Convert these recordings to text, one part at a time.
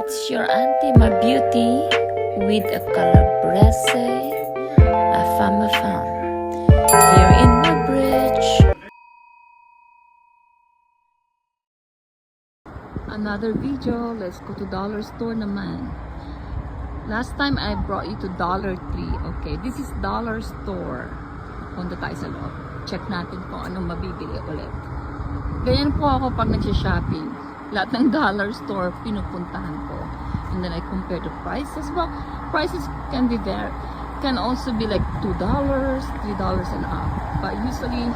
It's your auntie, my beauty, with a calabrese, a femme femme. Here in my bridge. Another video. Let's go to dollar store naman. Last time I brought you to Dollar Tree. Okay, this is Dollar Store. Punta tayo sa loob. Check natin kung anong mabibili ulit. Ganyan po ako pag nagsha-shopping. Lahat ng dollar store pinupuntahan ko. And then I compare the prices. Well, prices can be there. Can also be like $2, $3 and up. But usually,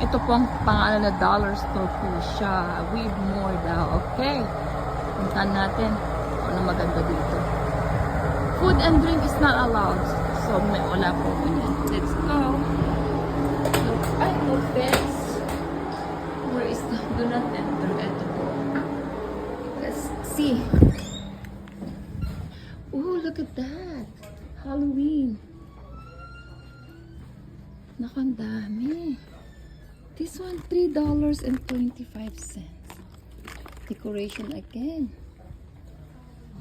ito po ang pangalan na dollar store po siya. With more daw. Okay. Puntahan natin kung ano maganda dito. Food and drink is not allowed. So, may wala po ko niyan. Let's go. Look, ay, no offense. Where is the, do not enter. Ito po. Let's see. Oh, look at that. Halloween. Naku, ang dami. This one, $3.25. Decoration again.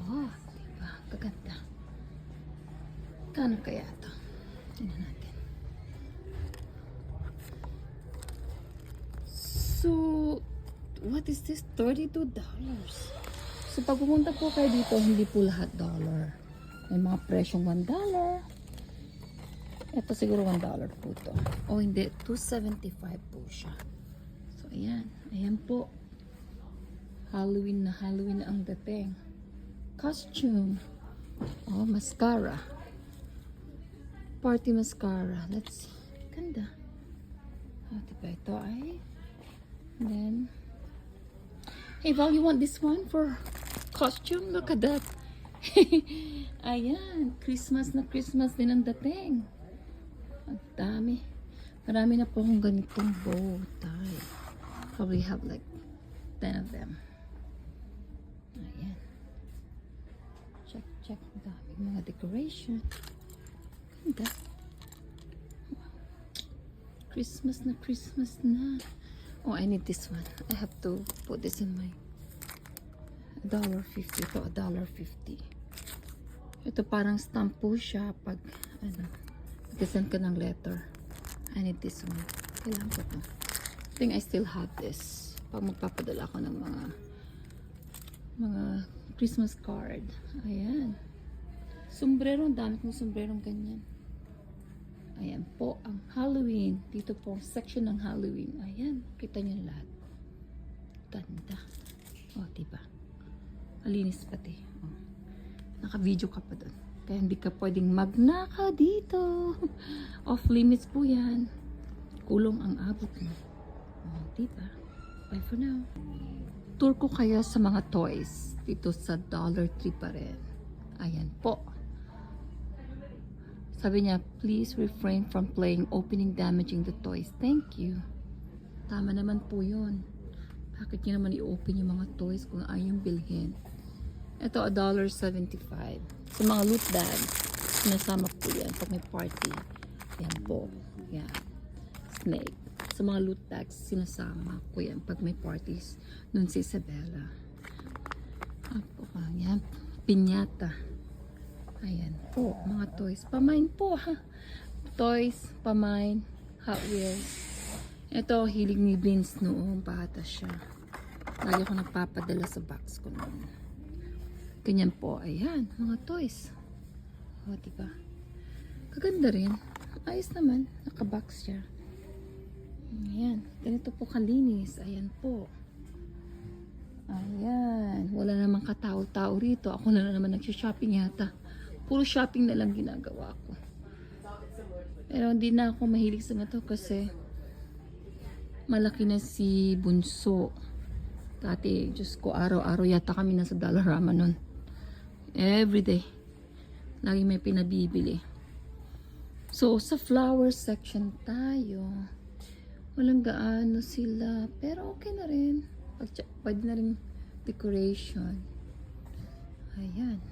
Oh, diba? Kaganda. Kano kaya ito? Tingnan natin. So, what is this? $32. So, pag pumunta po kayo dito, hindi po lahat dollar. May mga presyong $1. Ito siguro $1 po to. O hindi, $2.75 po siya. So, ayan. Ayan po. Halloween na Halloween ang dating. Costume. Oh, mascara. Party mascara. Let's see. Ganda. Oh, diba ito ay? And then, hey Val, you want this one for costume? Look at that. Ayan, Christmas na Christmas din ang dating. Ang dami. Marami na po akong ganitong bow tie. Probably have like 10 of them. Ayan. Check, check. Ang dami mga decoration. Ganda. Christmas na Christmas na. Oh, I need this one. I have to put this in my dollar fifty to a dollar fifty. Ito parang stamp po siya pag ano, pag-send ka ng letter. I need this one. Kailangan ko to. I think I still have this. Pag magpapadala ako ng mga mga Christmas card. Ayan. Sombrero, ang dami kong sombrerong ganyan. Ayan po, ang Halloween. Dito po, section ng Halloween. Ayan, kita niyo lahat. Ganda. O, oh, diba? Malinis pati. Oh. Naka-video ka pa doon. Kaya hindi ka pwedeng magnakaw dito. Off limits po yan. Kulong ang abot mo. Oh, diba? Bye for now. Tour ko kayo sa mga toys. Dito sa Dollar Tree pa rin. Ayan po. Sabi niya, please refrain from playing opening damaging the toys. Thank you. Tama naman po yun. Bakit niyo naman i-open yung mga toys kung ayaw yung bilhin? Ito, $1.75. Sa mga loot bag, sinasama po yan pag may party. Yan po. Yan. Snake. Sa mga loot bags, sinasama po yan pag may parties. Nun si Isabella. Apo, yan. Pinyata. Ayan po, mga toys. Pamain po ha. Toys, pamain, Hot Wheels. Ito, hilig ni Vince noong bata siya. Lagi ako nagpapadala sa box ko noon. Ganyan po, ayan, mga toys. O, diba? Kaganda rin. Ayos naman, nakabox siya. Ayan, ganito po kalinis. Ayan po. Ayan, wala namang katao-tao rito. Ako na naman nagsha-shopping yata. Puro shopping na lang ginagawa ko. Pero hindi na ako mahilig sa to kasi malaki na si Bunso. Dati, Diyos ko, araw-araw yata kami nasa Dollarama nun. Everyday. Lagi may pinabibili. So, sa flower section tayo. Walang gaano sila. Pero okay na rin. Pwede na rin decoration. Ayan.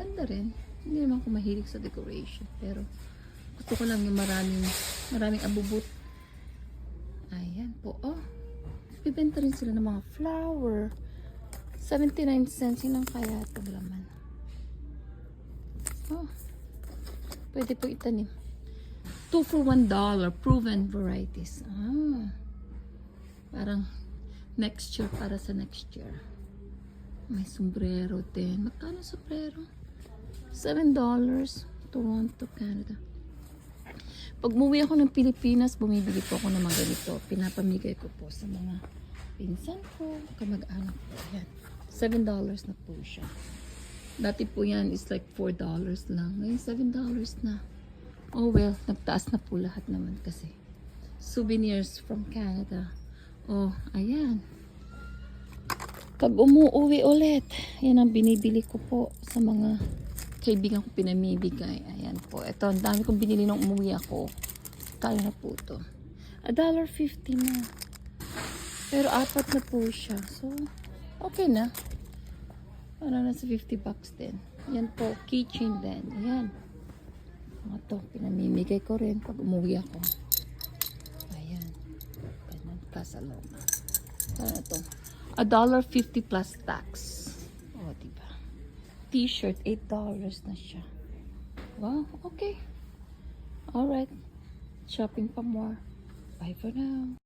Ganda rin. Hindi naman ako mahilig sa decoration. Pero, gusto ko lang yung maraming, maraming abubot. Ayan po. Oh, bibenta rin sila ng mga flower. 79 cents. Yun ang kaya itong laman. Oh. Pwede po itanim. 2 for 1 dollar. Proven varieties. Ah. Parang next year para sa next year. May sombrero din. Magkano sombrero? 7 dollars. Toronto, Canada. Pag umuwi ako ng Pilipinas, bumibili po ako ng mga ganito. Pinapamigay ko po sa mga pinsan ko, kamag-anak ko. Yan. 7 dollars na po siya. Dati po yan is like 4 dollars lang. Ngayon 7 dollars na. Oh well, nagtaas na po lahat naman kasi. Souvenirs from Canada. Oh, ayan. Pag umuwi ulit, yan ang binibili ko po sa mga kaibigan ko pinamibigay. Ayan po. Ito, ang dami kong binili nung umuwi ako. Kaya na po to. A dollar fifty na. Pero apat na po siya. So, okay na. Para nasa 50 bucks din. Yan po, keychain din. Ayan. Mga to, pinamimigay ko rin pag umuwi ako. Ayan. Ganun, Casa Loma. Ano to? A dollar fifty plus tax. O, diba? T-shirt, eight dollars na siya. Wow, okay. Alright. Shopping pa more. Bye for now.